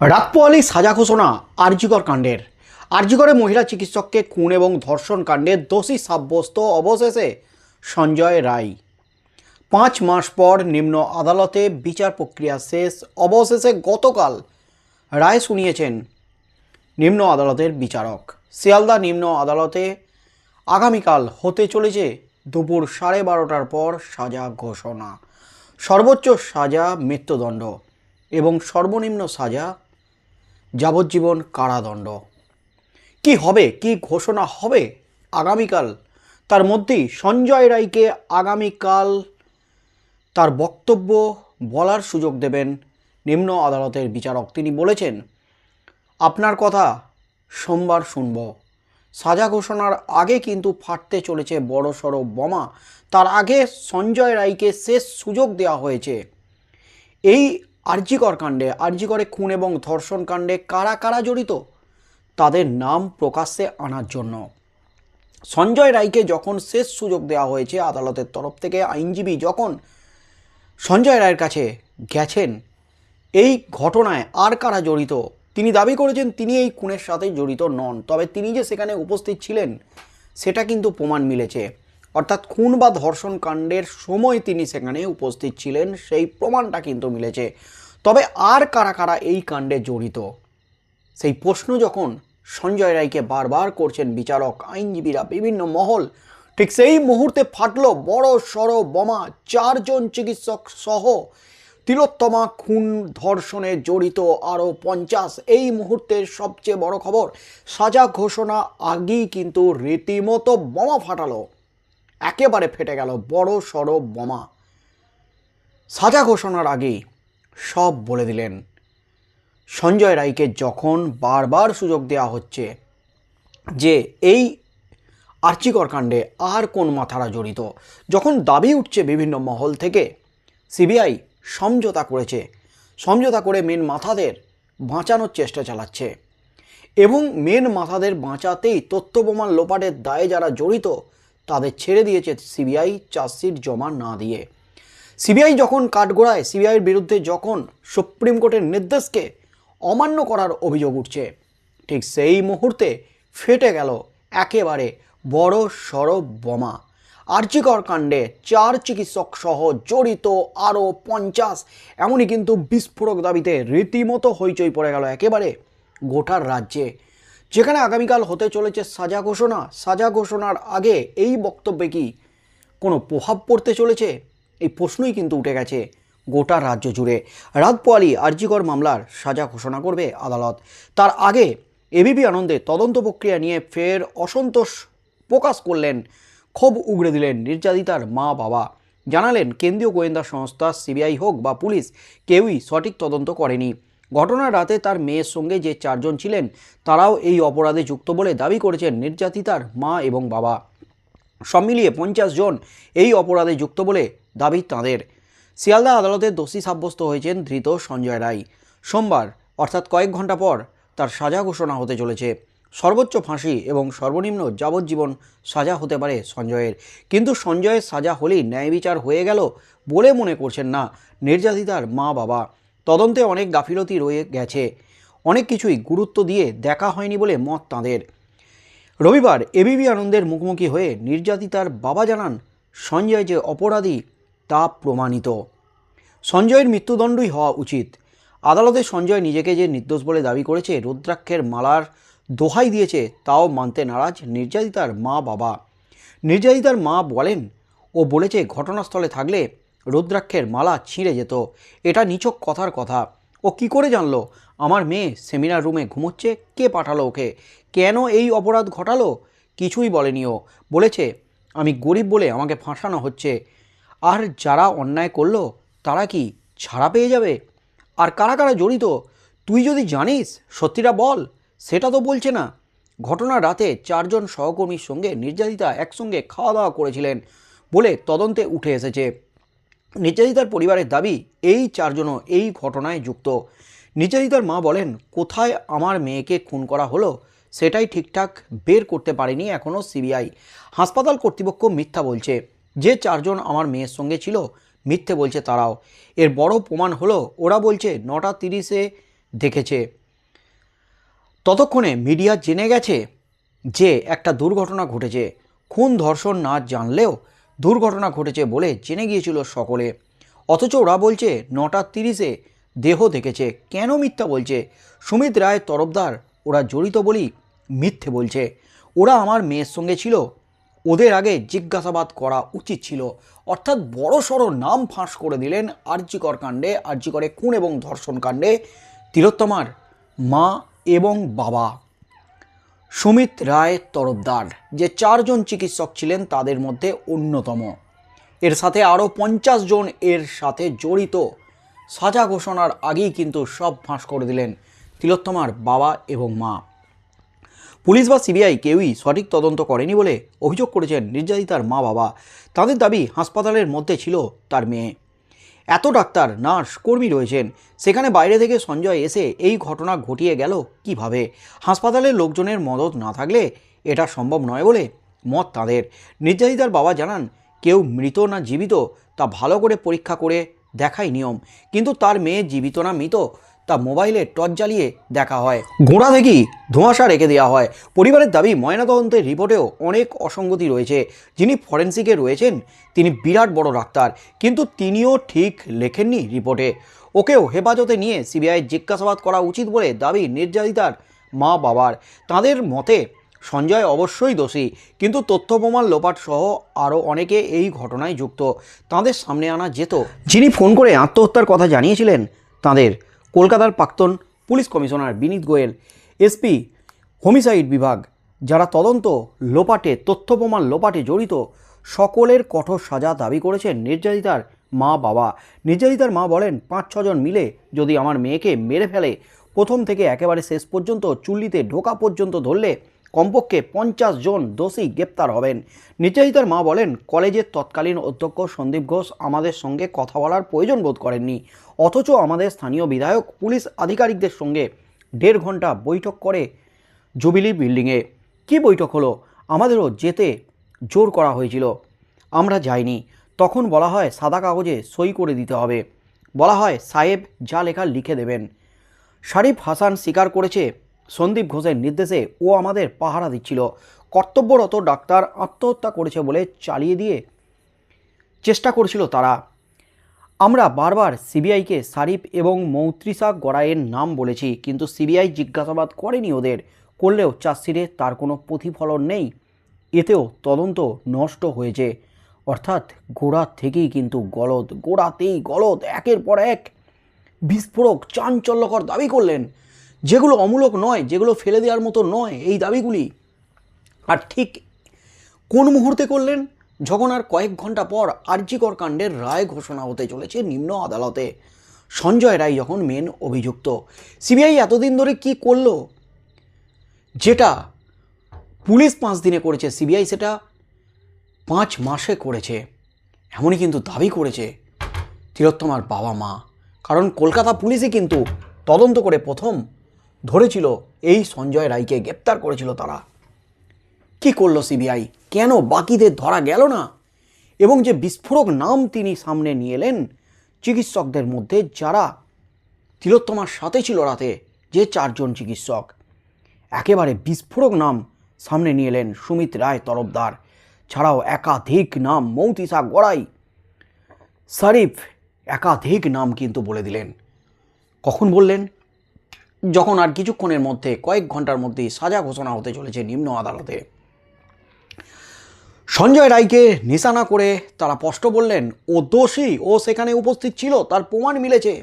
রাতপোয়ালি সাজা ঘোষণা আরজিকর কাণ্ডের। আরজিকরে মহিলা চিকিৎসককে খুন এবং ধর্ষণ কাণ্ডে দোষী সাব্যস্ত অবশেষে সঞ্জয় রায়। পাঁচ মাস পর নিম্ন আদালতে বিচার প্রক্রিয়া শেষ। অবশেষে গতকাল রায় শুনিয়েছেন নিম্ন আদালতের বিচারক। শিয়ালদা নিম্ন আদালতে আগামীকাল হতে চলেছে দুপুর সাড়ে বারোটার পর সাজা ঘোষণা। সর্বোচ্চ সাজা মৃত্যুদণ্ড এবং সর্বনিম্ন সাজা যাবজ্জীবন কারাদণ্ড। কি হবে, কি ঘোষণা হবে আগামীকাল? তার মধ্যেই সঞ্জয় রায়কে আগামীকাল তার বক্তব্য বলার সুযোগ দেবেন নিম্ন আদালতের বিচারক। তিনি বলেছেন, আপনার কথা সোমবার শুনব। সাজা ঘোষণার আগে কিন্তু ফাটতে চলেছে বড় সড়ো বোমা। তার আগে সঞ্জয় রায়কে শেষ সুযোগ দেওয়া হয়েছে। এই আরজিকর কাণ্ডে, আরজিকরে খুন এবং ধর্ষণ কাণ্ডে কারা কারা জড়িত? তাদের নাম প্রকাশ্যে আনার জন্য। সঞ্জয় রায়কে যখন শেষ সুযোগ দেওয়া হয়েছে আদালতের তরফ থেকে, আইনজীবী যখন সঞ্জয় রায়ের কাছে গেছেন, এই ঘটনায় আর কারা জড়িত? তিনি দাবি করেছেন তিনি এই খুনের সাথে জড়িত নন, তবে তিনি যে সেখানে উপস্থিত ছিলেন, সেটা কিন্তু প্রমাণ মিলেছে। অর্থাৎ খুন বা ধর্ষণ কাণ্ডের সময় তিনি সেখানে উপস্থিত ছিলেন, সেই প্রমাণটা কিন্তু মিলেছে। তবে আর কারা কারা এই কাণ্ডে জড়িত? সেই প্রশ্ন যখন সঞ্জয় রায়কে বারবার করছেন বিচারক, আইনজীবীরা, বিভিন্ন মহল, ঠিক সেই মুহূর্তে ফাটলো বড় সড় বোমা, চারজন চিকিৎসক সহ তিলোত্তমা খুন ধর্ষণে জড়িত আরও পঞ্চাশ। এই মুহূর্তের সবচেয়ে বড় খবর, সাজা ঘোষণা আগেই কিন্তু রীতিমতো বোমা ফাটালো। একেবারে ফেটে গেল বড় সড় বোমা। সাজা ঘোষণার আগেই সব বলে দিলেন, সঞ্জয় রায়কে যখন বারবার সুযোগ দেওয়া হচ্ছে যে এই আর্চিকর কাণ্ডে আর কোন মাথারা জড়িত, যখন দাবি উঠছে বিভিন্ন মহল থেকে, সিবিআই সমঝোতা করেছে, সমঝোতা করে মেন মাথাদের বাঁচানোর চেষ্টা চালাচ্ছে এবং মেন মাথাদের বাঁচাতেই তথ্য প্রমাণ লোপাটের দায়ে যারা জড়িত তাদের ছেড়ে দিয়েছে সিবিআই চার্জশিট জমা না দিয়ে। সিবিআই যখন কাঠগোড়ায়, সিবিআইয়ের বিরুদ্ধে যখন সুপ্রিম কোর্টের নির্দেশকে অমান্য করার অভিযোগ উঠছে, ঠিক সেই মুহূর্তে ফেটে গেল একেবারে বড় সড় বোমা। আর্চিকর কাণ্ডে চার চিকিৎসক সহ জড়িত আরও পঞ্চাশ, এমনই কিন্তু বিস্ফোরক দাবিতে রীতিমতো হইচই পড়ে গেল একেবারে গোটার রাজ্যে। যেখানে আগামীকাল হতে চলেছে সাজা ঘোষণা, সাজা ঘোষণার আগে এই বক্তব্যে কি কোনো প্রভাব পড়তে চলেছে? এই প্রশ্নই কিন্তু উঠে গেছে গোটা রাজ্য জুড়ে। রাত পোয়ালি আরজিকর মামলার সাজা ঘোষণা করবে আদালত। তার আগে এবিপি আনন্দে তদন্ত প্রক্রিয়া নিয়ে ফের অসন্তোষ প্রকাশ করলেন, ক্ষোভ উগড়ে দিলেন নির্যাতিতার মা বাবা। জানালেন কেন্দ্রীয় গোয়েন্দা সংস্থা, সিবিআই হোক বা পুলিশ, কেউই সঠিক তদন্ত করেনি। ঘটনার রাতে তার মেয়ের সঙ্গে যে চারজন ছিলেন, তারাও এই অপরাধে যুক্ত বলে দাবি করেছেন নির্যাতিতার মা এবং বাবা। সব মিলিয়ে পঞ্চাশ জন এই অপরাধে যুক্ত বলে দাবি তাঁদের। শিয়ালদা আদালতে দোষী সাব্যস্ত হয়েছেন ধৃত সঞ্জয় রায়। সোমবার, অর্থাৎ কয়েক ঘণ্টা পর, তার সাজা ঘোষণা হতে চলেছে। সর্বোচ্চ ফাঁসি এবং সর্বনিম্ন যাবজ্জীবন সাজা হতে পারে সঞ্জয়ের। কিন্তু সঞ্জয়ের সাজা হলেই ন্যায় বিচার হয়ে গেল বলে মনে করছেন না নির্যাতিতার মা বাবা তদন্তে অনেক গাফিলতি রয়ে গেছে। অনেক কিছুই গুরুত্ব দিয়ে দেখা হয়নি বলে মত তাঁদের। রবিবার এবিবি আনন্দের মুখোমুখি হয়ে নির্যাতিতার বাবা জানান, সঞ্জয় যে অপরাধী তা প্রমাণিত। সঞ্জয়ের মৃত্যুদণ্ডই হওয়া উচিত। আদালতে সঞ্জয় নিজেকে যে নির্দোষ বলে দাবি করেছে, রুদ্রাক্ষের মালার দোহাই দিয়েছে, তাও মানতে নারাজ নির্যাতিতার মা বাবা নির্যাতিতার মা বলেন, ও বলেছে ঘটনাস্থলে থাকলে রুদ্রাক্ষের মালা ছিঁড়ে যেত। এটা নিছক কথার কথা। ও কি করে জানলো? আমার মেয়ে সেমিনার রুমে ঘুমোচ্ছে, কে পাঠালো ওকে? কেন এই অপরাধ ঘটালো? কিছুই বলেনি ও। বলেছে, আমি গরিব বলে আমাকে ফাঁসানো হচ্ছে। আর যারা অন্যায় করল, তারা কি ছাড়া পেয়ে যাবে? আর কারা কারা জড়িত? তুই যদি জানিস, সত্যিটা বল। সেটা তো বলছে না। ঘটনা রাতে চারজন সহকর্মীর সঙ্গে নির্যাতিতা একসঙ্গে খাওয়া দাওয়া করেছিলেন বলে তদন্তে উঠে এসেছে। নির্যাতিতার পরিবারের দাবি এই চারজনও এই ঘটনায় যুক্ত। নির্যাতিতার মা বলেন, কোথায় আমার মেয়েকে খুন করা হলো সেটাই ঠিকঠাক বের করতে পারেনি এখনও সিবিআই। হাসপাতাল কর্তৃপক্ষ মিথ্যা বলছে। যে চারজন আমার মেয়ের সঙ্গে ছিল, মিথ্যে বলছে তারাও। এর বড় প্রমাণ হলো, ওরা বলছে, নটা তিরিশে দেখেছে। ততক্ষণে মিডিয়া জেনে গেছে যে একটা দুর্ঘটনা ঘটেছে। খুন ধর্ষণ না জানলেও দুর্ঘটনা ঘটেছে বলে জেনে গিয়েছিল সকলে। অথচ ওরা বলছে, নটা তিরিশে দেহ দেখেছে। কেন মিথ্যা বলছে? সুমিত রায় তরফদার, ওরা জড়িত বলি মিথ্যে বলছে। ওরা আমার মেয়ের সঙ্গে ছিল। ওদের আগে জিজ্ঞাসাবাদ করা উচিত ছিল। অর্থাৎ বড় সড়ো নাম ফাঁস করে দিলেন আর্যিকর কাণ্ডে আর্যিকরে খুন এবং ধর্ষণ কাণ্ডে তিলোত্তমার মা এবং বাবা। সুমিত রায় তরফদার, যে চারজন চিকিৎসক ছিলেন তাদের মধ্যে অন্যতম। এর সাথে আরও পঞ্চাশ জন এর সাথে জড়িত। সাজা ঘোষণার আগেই কিন্তু সব ফাঁস করে দিলেন তিলোত্তমার বাবা এবং মা। পুলিশ বা সিবিআই কেউই সঠিক তদন্ত করেনি বলে অভিযোগ করেছেন নির্যাতিতার মা বাবা তাদের দাবি হাসপাতালের মধ্যে ছিল তার মেয়ে। এত ডাক্তার, নার্স, কর্মী রয়েছেন। সেখানে বাইরে থেকে সঞ্জয় এসে এই ঘটনা ঘটিয়ে গেল কীভাবে? হাসপাতালের লোকজনের মদত না থাকলে এটা সম্ভব নয় বলে মত তাদের। নির্যাতিতার বাবা জানান, কেউ মৃত না জীবিত, তা ভালো করে পরীক্ষা করে দেখাই নিয়ম। কিন্তু তার মেয়ে জীবিত না মৃত তা মোবাইলে টর্চ জ্বালিয়ে দেখা হয়। গোড়া থেকেই ধোঁয়াশা রেখে দেওয়া হয়। পরিবারের দাবি, ময়নাতদন্তের রিপোর্টেও অনেক অসঙ্গতি রয়েছে। যিনি ফরেন্সিকে রয়েছেন, তিনি বিরাট বড় ডাক্তার, কিন্তু তিনিও ঠিক লেখেননি রিপোর্টে। ওকেও হেফাজতে নিয়ে সিবিআই জিজ্ঞাসাবাদ করা উচিত বলে দাবি নির্যাতিতার মা বাবার তাদের মতে, সঞ্জয় অবশ্যই দোষী, কিন্তু তথ্য প্রমাণ লোপাট সহ আরও অনেকে এই ঘটনায় যুক্ত। তাদের সামনে আনা যেত। যিনি ফোন করে আত্মহত্যার কথা জানিয়েছিলেন, তাদের কলকাতার প্রাক্তন police commissioner Vineet Goel, SP homicide বিভাগ, যারা তদন্ত লোপাটে তথ্য প্রমাণ লোপাটে জড়িত, সকলের কঠোর সাজা দাবি করেছেন নির্যাতিতার মা বাবা। নির্যাতিতার মা বলেন, পাঁচ ছজন মিলে যদি আমার মেয়েকে মেরে ফেলে, প্রথম থেকে একেবারে শেষ পর্যন্ত চুল্লিতে ঢোকা পর্যন্ত ধরলে কমপক্ষে পঞ্চাশ জন দোষী গ্রেপ্তার হবেন। নির্যাতিতার মা বলেন, কলেজের তৎকালীন অধ্যক্ষ সন্দীপ ঘোষ আমাদের সঙ্গে কথা বলার প্রয়োজন বোধ করেননি। অথচ আমাদের স্থানীয় বিধায়ক, পুলিশ আধিকারিকদের সঙ্গে দেড় ঘণ্টা বৈঠক করে জুবিলি বিল্ডিংয়ে। কি বৈঠক হলো? আমাদেরও যেতে জোর করা হয়েছিল। আমরা যাইনি। তখন বলা হয়, সাদা কাগজে সই করে দিতে হবে। বলা হয়, সাহেব যা লেখা লিখে দেবেন। শারিফ হাসান স্বীকার করেছে সন্দীপ ঘোষের নির্দেশে ও আমাদের পাহারা দিচ্ছিল। কর্তব্যরত ডাক্তার আত্মহত্যা করেছে বলে চালিয়ে দিয়ে চেষ্টা করেছিল তারা। আমরা বারবার সিবিআইকে শারিফ এবং মৌত্রিসা গড়াইয়ের নাম বলেছি, কিন্তু সিবিআই জিজ্ঞাসাবাদ করেনি ওদের। করলেও চাষিরে তার কোনো প্রতিফলন নেই। এতেও তদন্ত নষ্ট হয়েছে। অর্থাৎ গোড়া থেকেই কিন্তু গলদ, গোড়াতেই গলদ, একের পর এক। বিস্ফোরক, চাঞ্চল্যকর দাবি করলেন। যেগুলো অমূলক নয়, যেগুলো ফেলে দেওয়ার মতো নয়, এই দাবিগুলি। আর ঠিক কোন মুহূর্তে করলেন? যখন আর কয়েক ঘণ্টা পর আর্যিকর কাণ্ডের রায় ঘোষণা হতে চলেছে নিম্ন আদালতে। সঞ্জয় রায় যখন মেন অভিযুক্ত, সিবিআই এতদিন ধরে কি করল? যেটা পুলিশ পাঁচ দিনে করেছে, সিবিআই সেটা পাঁচ মাসে করেছে। এমনই কিন্তু দাবি করেছে তিলোত্তমার বাবা মা। কারণ কলকাতা পুলিশই কিন্তু তদন্ত করে প্রথম ধরেছিল এই সঞ্জয় রায়কে গ্রেপ্তার করেছিল তারা। কি করল সিবিআই? কেন বাকিদের ধরা গেল না? এবং যে বিস্ফোরক নাম তিনি সামনে নিয়ে এলেন, চিকিৎসকদের মধ্যে যারা তিলোত্তমার সাথে ছিল রাতে, যে চারজন চিকিৎসক, একেবারে বিস্ফোরক নাম সামনে নিয়ে এলেন সুমিত রায় তরফদার। ছাড়াও একাধিক নাম মৌতিসা গড়াই শরীফ একাধিক নাম কিন্তু বলে দিলেন। কখন বললেন? যখন আর কিছুক্ষণের মধ্যে, কয়েক ঘণ্টার মধ্যেই সাজা ঘোষণা হতে চলেছে নিম্ন আদালতে। সঞ্জয় রায়কে নিশানা করে তারা স্পষ্ট বললেন, ও দোষী, ও সেখানে উপস্থিত ছিল, তার প্রমাণ মিলেছে।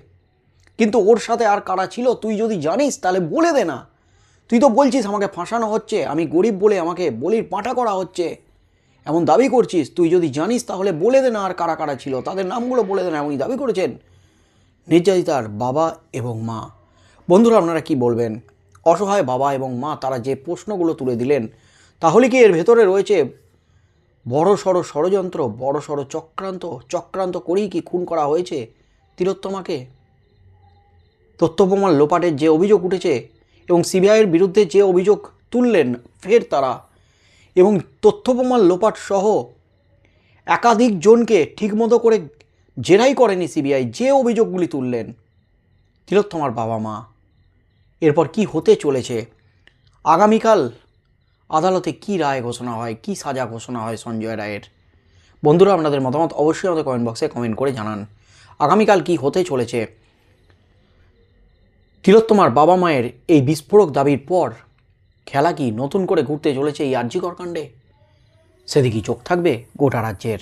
কিন্তু ওর সাথে আর কারা ছিল, তুই যদি জানিস, তাহলে বলে দে না। তুই তো বলছিস আমাকে ফাঁসানো হচ্ছে, আমি গরিব বলে আমাকে বলির পাঁঠা করা হচ্ছে। এমন দাবি করছিস, তুই যদি জানিস, তাহলে বলে দে না আর কারা কারা ছিল, তাদের নামগুলো বলে দে না, এমনই দাবি করেছেন নির্যাতিতার বাবা এবং মা। বন্ধুরা, আপনারা কি বলবেন? অসহায় বাবা এবং মা, তারা যে প্রশ্নগুলো তুলে দিলেন, তাহলে কি এর ভেতরে রয়েছে বড় সড়ো ষড়যন্ত্র, বড় সড়ো চক্রান্ত? চক্রান্ত করেই কি খুন করা হয়েছে তিলোত্তমাকে? তথ্য প্রমাণ লোপাটের যে অভিযোগ উঠেছে এবং সিবিআইয়ের বিরুদ্ধে যে অভিযোগ তুললেন ফের তারা, এবং তথ্য প্রমাণ লোপাট সহ একাধিক জনকে ঠিকমতো করে জেরাই করেনি সিবিআই, যে অভিযোগগুলি তুললেন, তিলোত্তমার বাবা মা এরপর কি হতে চলেছে? আগামীকাল আদালতে কি রায় ঘোষণা হয়? কি সাজা ঘোষণা হয় সঞ্জয় রায়ের? বন্ধুরা, আপনাদের মতামত অবশ্যই আমাদের কমেন্ট বক্সে কমেন্ট করে জানান। আগামীকাল কি হতে চলেছে? তিলোত্তমার বাবা মায়ের এই বিস্ফোরক দাবির পর খেলা কি নতুন করে ঘুরতে চলেছে এই আর্যিকর কাণ্ডে সেদিকেই চোখ থাকবে গোটা রাজ্যের।